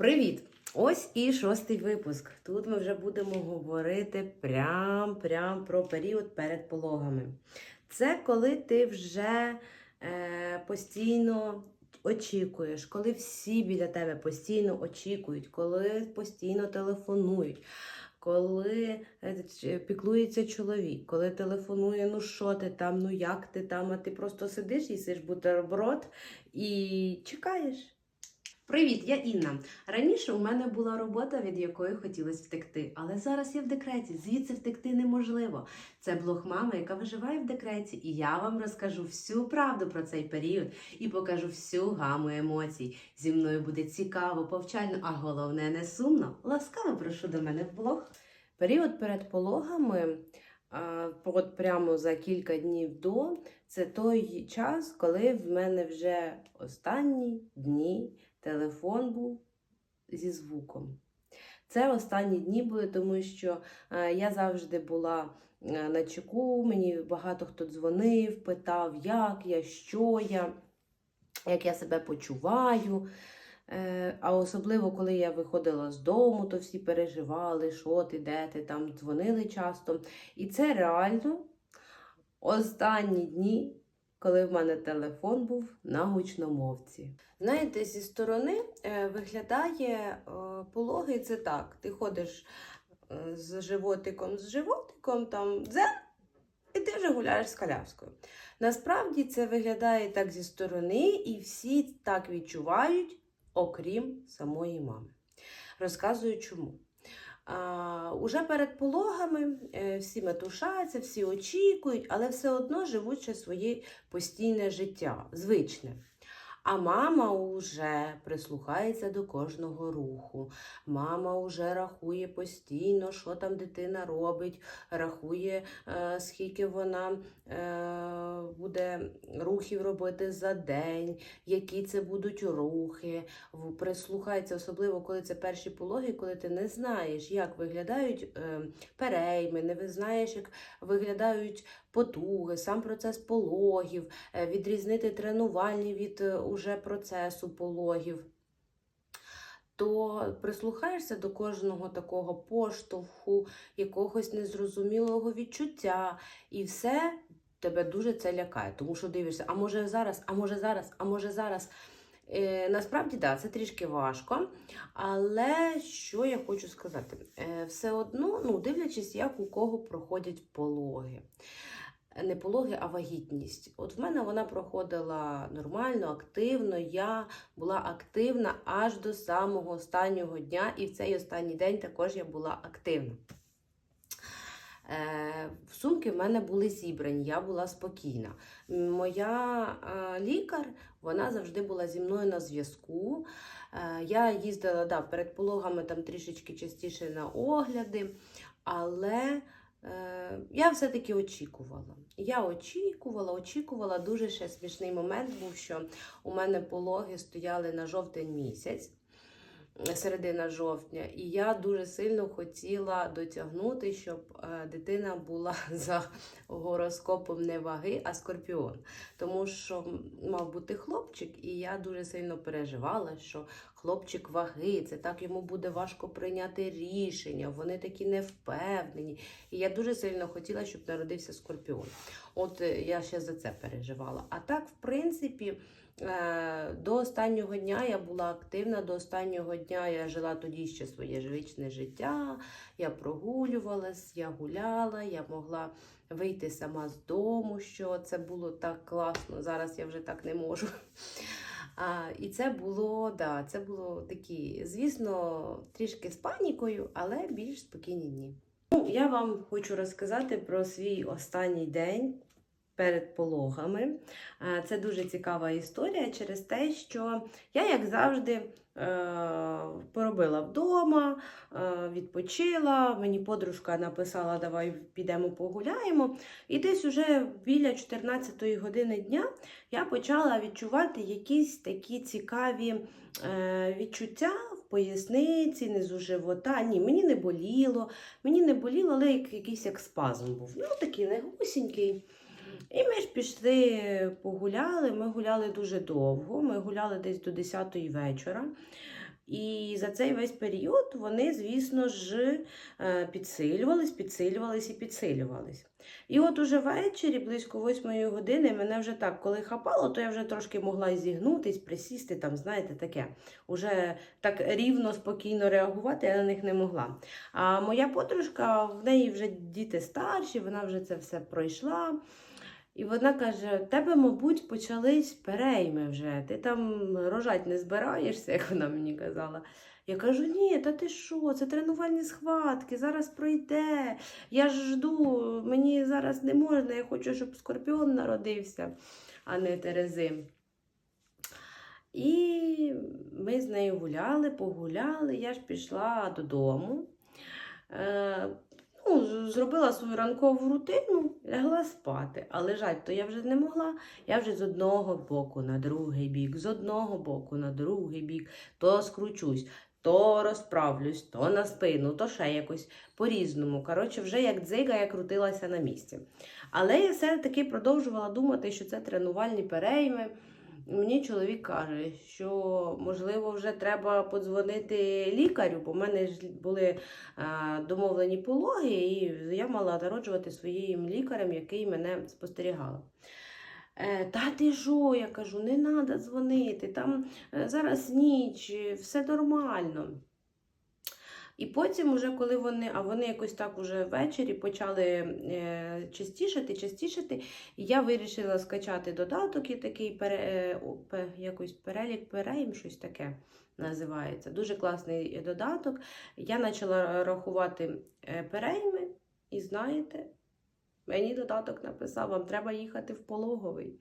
Привіт! Ось і шостий випуск. Тут ми вже будемо говорити прям, прям про період перед пологами. Це коли ти вже е, постійно очікуєш, коли всі біля тебе постійно очікують, коли постійно телефонують. Коли е, піклується чоловік, коли телефонує, ну що ти там, ну як ти там, а ти просто сидиш, їсиш бутерброд і чекаєш. Привіт, я Інна. Раніше у мене була робота, від якої хотілося втекти, але зараз я в декреті, звідси втекти неможливо. Це блог мами, яка виживає в декреті, і я вам розкажу всю правду про цей період і покажу всю гаму емоцій. Зі мною буде цікаво, повчально, а головне не сумно. Ласкаво прошу до мене в блог. Період перед пологами, от прямо за кілька днів до, це той час, коли в мене вже останні дні телефон був зі звуком. Це останні дні були, тому що е, я завжди була е, на чеку, мені багато хто дзвонив, питав, як я, що я, як я себе почуваю. Е, А особливо, коли я виходила з дому, то всі переживали, що ти, де ти, там дзвонили часто. І це реально останні дні, коли в мене телефон був на гучномовці. Знаєте, зі сторони е, виглядає е, пологи це так. Ти ходиш е, з животиком, з животиком, там дзен, і ти вже гуляєш з коляскою. Насправді це виглядає так зі сторони, і всі так відчувають, окрім самої мами. Розказую чому. Уже перед пологами е, всі метушаються, всі очікують, але все одно живуть своє постійне життя, звичне. А мама уже прислухається до кожного руху. Мама вже рахує постійно, що там дитина робить, рахує, е, скільки вона е, буде рухів робити за день, які це будуть рухи. Прислухається, особливо коли це перші пологи, коли ти не знаєш, як виглядають е, перейми, не знаєш, як виглядають потуги, сам процес пологів, е, відрізнити тренувальні від е, уже процесу пологів. То прислухаєшся до кожного такого поштовху, якогось незрозумілого відчуття, і все тебе дуже це лякає, тому що дивишся, а може зараз, а може зараз, а може зараз. Е, насправді, так, да, це трішки важко. Але що я хочу сказати? Е, все одно, ну, дивлячись, як у кого проходять пологи. Не пологи, а вагітність. От в мене вона проходила нормально, активно. Я була активна аж до самого останнього дня, і в цей останній день також я була активна. Е, Сумки в мене були зібрані, я була спокійна. Моя е, лікар вона завжди була зі мною на зв'язку. Е, Я їздила да, перед пологами там трішечки частіше на огляди, але я все-таки очікувала. Я очікувала, очікувала. Дуже ще смішний момент був, що у мене пологи стояли на жовтень місяць. Середина жовтня, і я дуже сильно хотіла дотягнути, щоб е, дитина була за гороскопом не ваги, а скорпіон. Тому що мав бути хлопчик, і я дуже сильно переживала, що хлопчик ваги, це так йому буде важко прийняти рішення, вони такі невпевнені. І я дуже сильно хотіла, щоб народився скорпіон. От е, я ще за це переживала. А так, в принципі. Е, До останнього дня я була активна, до останнього дня я жила тоді ще своє звичне життя. Я прогулювалась, я гуляла, я могла вийти сама з дому, що це було так класно. Зараз я вже так не можу. І це було, да, це було такі, звісно, трішки з панікою, але більш спокійні дні. Ну, я вам хочу розказати про свій останній день перед пологами. Е, Це дуже цікава історія через те, що я, як завжди, е, поробила вдома, е, відпочила. Мені подружка написала, давай підемо погуляємо. І десь уже біля 14-ї години дня я почала відчувати якісь такі цікаві відчуття в поясниці, низу живота. Ні, мені не боліло, мені не боліло, але якийсь як спазм був. Ну, такий негусінький. І ми ж пішли погуляли. Ми гуляли дуже довго. Ми гуляли десь до 10-ї вечора. І за цей весь період вони, звісно ж, е, підсилювались, підсилювались і підсилювались. І от уже ввечері, близько восьмої години, мене вже так, коли хапало, то я вже трошки могла зігнутись, присісти, там, знаєте, таке. Уже так рівно, спокійно реагувати я на них не могла. А моя подружка, в неї вже діти старші, вона вже це все пройшла. І вона каже: в тебе, мабуть, почались перейми вже. Ти там рожать не збираєшся, як вона мені казала. Я кажу, ні, та ти що, це тренувальні схватки, зараз пройде. Я ж жду, мені зараз не можна, я хочу, щоб скорпіон народився, а не Терези. І ми з нею гуляли, погуляли, я ж пішла додому. Ну, зробила свою ранкову рутину, лягла спати. А лежать то я вже не могла. Я вже з одного боку на другий бік, з одного боку на другий бік, то скручусь, то розправлюсь, то на спину, то ще якось по-різному. Коротше, вже як дзига я крутилася на місці. Але я все-таки продовжувала думати, що це тренувальні перейми. Мені чоловік каже, що можливо вже треба подзвонити лікарю, бо в мене ж були а, домовлені пологи, і я мала народжувати своїм лікарем, який мене спостерігав. Е, Та ти що, я кажу, не треба дзвонити, там е, зараз ніч, е, все нормально. І потім, уже коли вони, а вони якось так уже ввечері почали е, частішати, частішати, і я вирішила скачати додаток і такий пере, е, якось перелік перейм, щось таке називається. Дуже класний додаток. Я почала рахувати е, перейми, і знаєте, мені додаток написав, вам треба їхати в пологовий.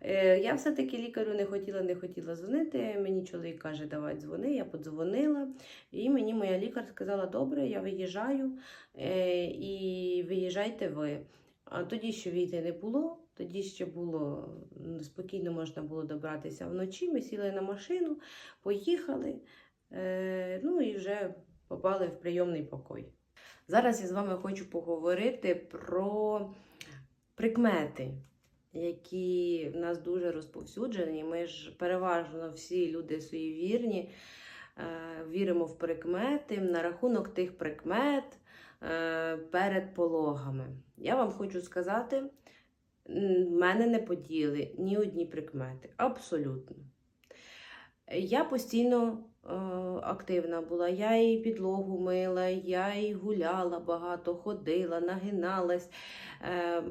Е, Я все-таки лікарю не хотіла, не хотіла дзвонити. Мені чоловік каже, давай дзвони. Я подзвонила, і мені моя лікар сказала: добре, я виїжджаю е, і виїжджайте ви. А тоді ще війти не було. Тоді ще було спокійно можна було добратися вночі. Ми сіли на машину, поїхали, е, ну і вже попали в прийомний покой. Зараз я з вами хочу поговорити про прикмети, які в нас дуже розповсюджені. Ми ж переважно всі люди суєвірні, е, віримо в прикмети, на рахунок тих прикмет е, перед пологами. Я вам хочу сказати, в мене не поділи ні одні прикмети. Абсолютно. Я постійно е, активна була. Я і підлогу мила, я і гуляла багато, ходила, нагиналась, е,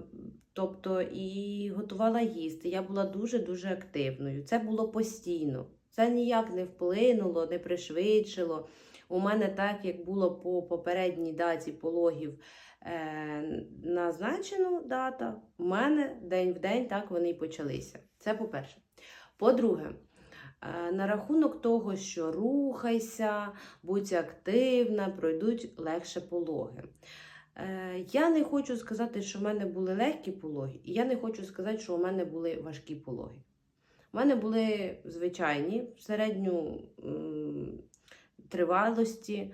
тобто і готувала їсти. Я була дуже-дуже активною. Це було постійно. Це ніяк не вплинуло, не пришвидшило. У мене так, як було по попередній даті пологів е, назначено дата, у мене день в день так вони й почалися. Це по-перше. По-друге, На рахунок того, що рухайся, будь активна, пройдуть легше пологи. Е, Я не хочу сказати, що в мене були легкі пологи, і я не хочу сказати, що у мене були важкі пологи. У мене були звичайні в середню тривалості.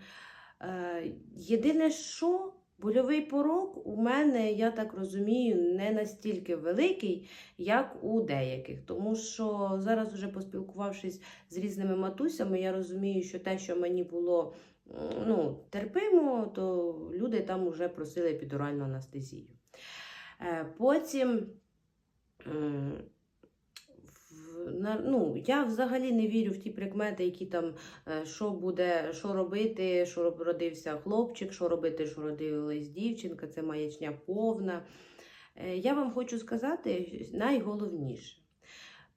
Е, Єдине, що больовий порог у мене, я так розумію, не настільки великий, як у деяких. Тому що зараз, вже поспілкувавшись з різними матусями, я розумію, що те, що мені було ну, терпимо, то люди там вже просили епідуральну анестезію. Е, Потім. Ну, я взагалі не вірю в ті прикмети, які там, е, що буде, що робити, що родився хлопчик, що робити, що родилась дівчинка, це маячня повна. Е, Я вам хочу сказати найголовніше.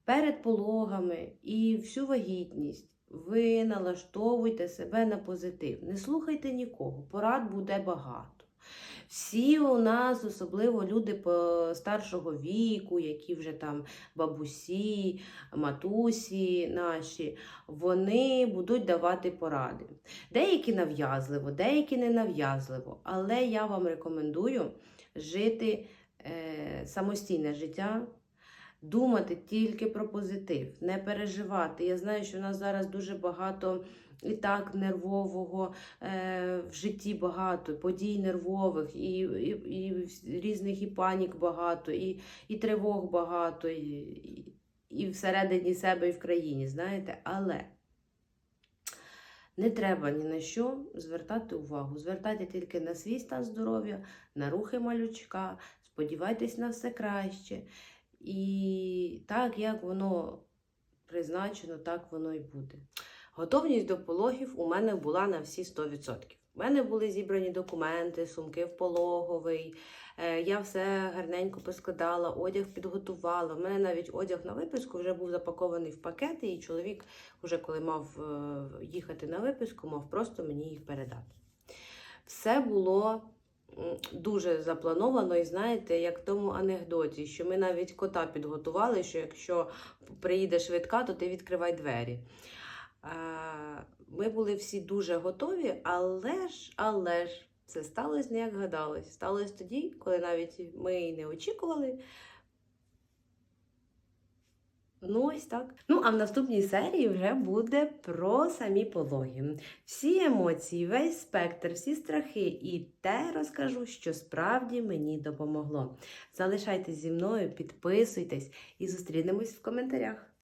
Перед пологами і всю вагітність ви налаштовуйте себе на позитив. Не слухайте нікого, порад буде багато. Всі у нас, особливо люди старшого віку, які вже там бабусі, матусі наші, вони будуть давати поради. Деякі нав'язливо, деякі не нав'язливо, але я вам рекомендую жити е, самостійне життя, думати тільки про позитив, не переживати. Я знаю, що в нас зараз дуже багато і так нервового е, в житті багато, подій нервових, і, і, і різних і панік багато, і, і тривог багато, і, і, і всередині себе, і в країні, знаєте. Але Не треба ні на що звертати увагу. Звертайте тільки на свій стан здоров'я, на рухи малючка, сподівайтесь на все краще. І так, як воно призначено, так воно і буде. Готовність до пологів у мене була на всі 100%. У мене були зібрані документи, сумки в пологовий. Е, Я все гарненько поскладала, одяг підготувала. У мене навіть одяг на виписку вже був запакований в пакети, і чоловік, вже коли мав е, їхати на виписку, мав просто мені їх передати. Все було дуже заплановано, і знаєте, як в тому анекдоті, що ми навіть кота підготували, що якщо приїде швидка, то ти відкривай двері. Ми були всі дуже готові, але ж, але ж, це сталося не як гадалось. Сталося тоді, коли навіть ми і не очікували. Ну, ось так. Ну, а в наступній серії вже буде про самі пологи. Всі емоції, весь спектр, всі страхи і те розкажу, що справді мені допомогло. Залишайтесь зі мною, підписуйтесь і зустрінемось в коментарях.